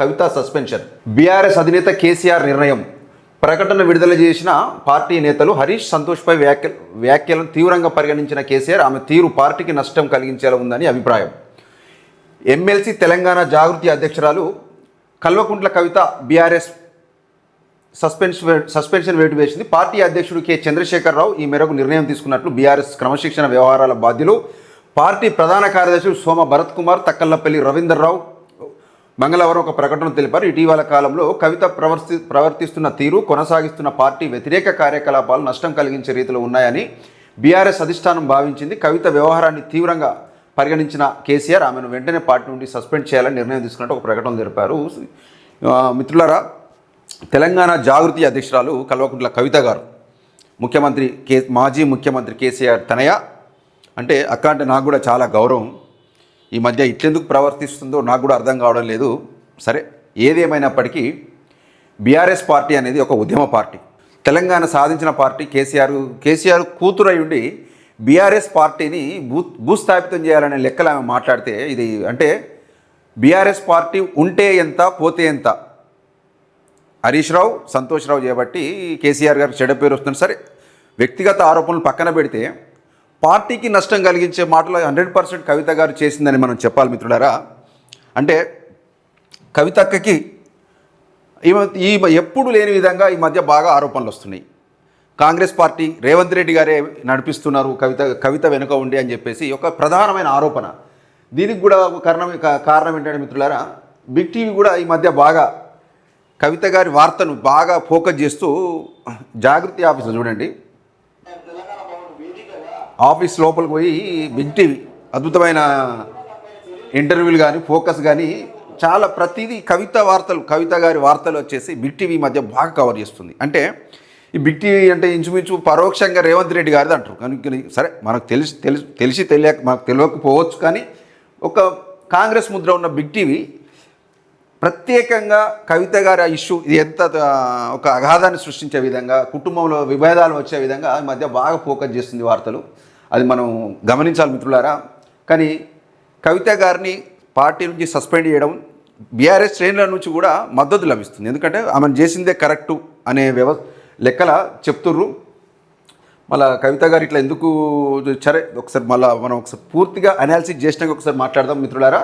కవిత suspension. BRS అధినేత కేసీఆర్ నిర్ణయం. ప్రకటన విడుదల చేసిన పార్టీ నేతలు హరీష్ సంతోష్పై వ్యాఖ్య వ్యాఖ్యలను తీవ్రంగా పరిగణించిన కేసీఆర్ ఆమె తీరు పార్టీకి నష్టం కలిగించేలా ఉందని అభిప్రాయం. ఎమ్మెల్సీ తెలంగాణ జాగృతి అధ్యక్షురాలు Kalvakuntla Kavitha BRS suspension suspension వేటు వేసింది. పార్టీ అధ్యక్షుడు కె. చంద్రశేఖరరావు ఈ మేరకు నిర్ణయం తీసుకున్నట్లు బీఆర్ఎస్ క్రమశిక్షణ వ్యవహారాల బాధ్యులు పార్టీ ప్రధాన కార్యదర్శి సోమ భరత్ కుమార్ తక్కల్లపల్లి రవీందర్రావు మంగళవారం ఒక ప్రకటన తెలిపారు. ఇటీవల కాలంలో కవిత ప్రవర్తి ప్రవర్తిస్తున్న తీరు కొనసాగిస్తున్న పార్టీ వ్యతిరేక కార్యకలాపాలు నష్టం కలిగించే రీతిలో ఉన్నాయని బీఆర్ఎస్ అధిష్టానం భావించింది. కవిత వ్యవహారాన్ని తీవ్రంగా పరిగణించిన కేసీఆర్ ఆమెను వెంటనే పార్టీ నుండి సస్పెండ్ చేయాలని నిర్ణయం తీసుకున్నట్టు ఒక ప్రకటన తెలిపారు. మిత్రులరా తెలంగాణ జాగృతి అధ్యక్షురాలు కల్వకుంట్ల కవిత గారు ముఖ్యమంత్రి కే మాజీ ముఖ్యమంత్రి కేసీఆర్ తనయ అంటే అక్క అంటే నాకు కూడా చాలా గౌరవం. ఈ మధ్య ఇట్లెందుకు ప్రవర్తిస్తుందో నాకు కూడా అర్థం కావడం లేదు. సరే ఏదేమైనప్పటికీ బీఆర్ఎస్ పార్టీ అనేది ఒక ఉద్యమ పార్టీ. తెలంగాణ సాధించిన పార్టీ కేసీఆర్ కేసీఆర్ కూతురై ఉండి బీఆర్ఎస్ పార్టీని భూ భూస్థాపితం చేయాలనే లెక్కలు ఆమె మాట్లాడితే ఇది అంటే బీఆర్ఎస్ పార్టీ ఉంటే ఎంత పోతే ఎంత? హరీష్ రావు సంతోష్ రావు చేయబట్టి కేసీఆర్ గారికి చెడ్డ పేరు వస్తుంది. సరే వ్యక్తిగత ఆరోపణలు పక్కన పెడితే పార్టీకి నష్టం కలిగించే మాటలు హండ్రెడ్ పర్సెంట్ కవిత గారు చేసిందని మనం చెప్పాలి మిత్రులారా. అంటే కవితక్కకి ఈమె ఈ ఎప్పుడు లేని విధంగా ఈ మధ్య బాగా ఆరోపణలు వస్తున్నాయి. కాంగ్రెస్ పార్టీ రేవంత్ రెడ్డి గారే నడిపిస్తున్నారు కవిత కవిత వెనుక ఉండి అని చెప్పేసి ఒక ప్రధానమైన ఆరోపణ. దీనికి కూడా కారణం కారణం ఏంటంటే మిత్రులారా బిగ్ టీవీ కూడా ఈ మధ్య బాగా కవిత గారి వార్తను బాగా ఫోకస్ చేస్తూ జాగృతి ఆఫీసులు చూడండి. ఆఫీస్ లోపలికి పోయి బిగ్ టీవీ అద్భుతమైన ఇంటర్వ్యూలు కానీ ఫోకస్ కానీ చాలా ప్రతిదీ కవిత వార్తలు కవిత గారి వార్తలు వచ్చేసి బిగ్ టీవీ మధ్య బాగా కవర్ చేస్తుంది. అంటే ఈ బిగ్ టీవీ అంటే ఇంచుమించు పరోక్షంగా రేవంత్ రెడ్డి గారిది అంటారు. కనుక సరే మనకు తెలిసి తెలిసి తెలిసి తెలియక మనకు తెలియకపోవచ్చు కానీ ఒక కాంగ్రెస్ ముద్ర ఉన్న బిగ్ టీవీ ప్రత్యేకంగా కవిత గారి ఆ ఇష్యూ ఇది ఎంత ఒక అగాధాన్ని సృష్టించే విధంగా కుటుంబంలో విభేదాలు వచ్చే విధంగా ఈ మధ్య బాగా ఫోకస్ చేస్తుంది వార్తలు. అది మనం గమనించాలి మిత్రులారా. కానీ కవిత గారిని పార్టీ నుంచి సస్పెండ్ చేయడం బీఆర్ఎస్ శ్రేణుల నుంచి కూడా మద్దతు లభిస్తుంది. ఎందుకంటే ఆమెను చేసిందే కరెక్టు అనే వ్యవ లెక్కల చెప్తుర్రు. మళ్ళా కవిత గారు ఇట్లా ఎందుకు సరే ఒకసారి మళ్ళీ మనం ఒకసారి పూర్తిగా అనాలిసిస్ చేసినాక ఒకసారి మాట్లాడదాం మిత్రులారా.